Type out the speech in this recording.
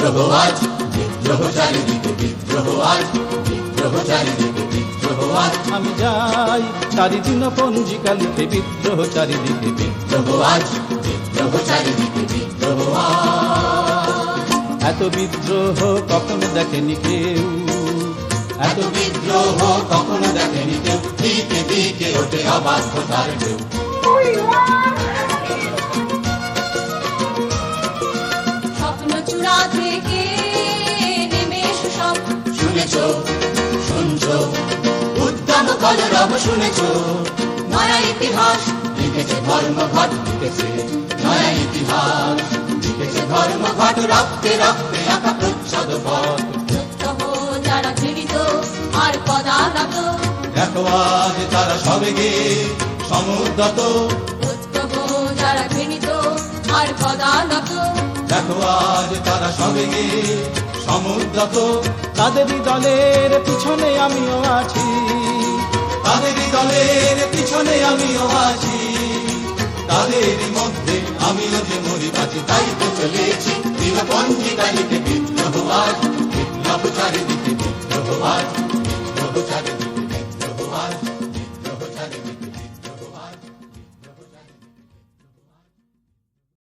বিদ্রোহ আজ বিদ্রোহ চারিদিকে বিদ্রোহ আজ বিদ্রোহ চারিদিকে বিদ্রোহ আজ আমি যাই চারিদিন পঞ্জিকা লিখে বিদ্রোহ চারিদিকে বিদ্রোহ আজ বিদ্রোহ চারিদিকে বিদ্রোহ এত বিদ্রোহ কখনো দেখেনি কেউ? এত বিদ্রোহ কখনো দেখেনি কেউ? দিকে দিকে ওঠে স্বপ্ন থেকে নেমে এসো শুনেছ শুনছ। উদ্যম কলরব শুনেছ। নয়া ইতিহাস লিখেছে ধর্মঘট লিখেছে নয়া ইতিহাস। লিখেছে ধর্মঘট রক্তে রক্তে আঁকা প্রচ্ছদ পথ। যারা ঘৃণিত আর পদানত দেখো আজ তারা সবেগে সমুদ্রত। যারা ঘৃণিত আর পদানত দেখো আজ তারা সবেগে সমুদ্রত তাদেরই দলের পিছনে আমিও আছি। তাদেরই দলের পিছনে আমিও আছি। তাদেরই মধ্যে আমিও যে মরি বাঁচি তাই তো চলেছি। বিদ্রোহ আজ বিপ্লব চারিদিকে বিদ্রোহ আজ বিদ্রোহ চারিদিকে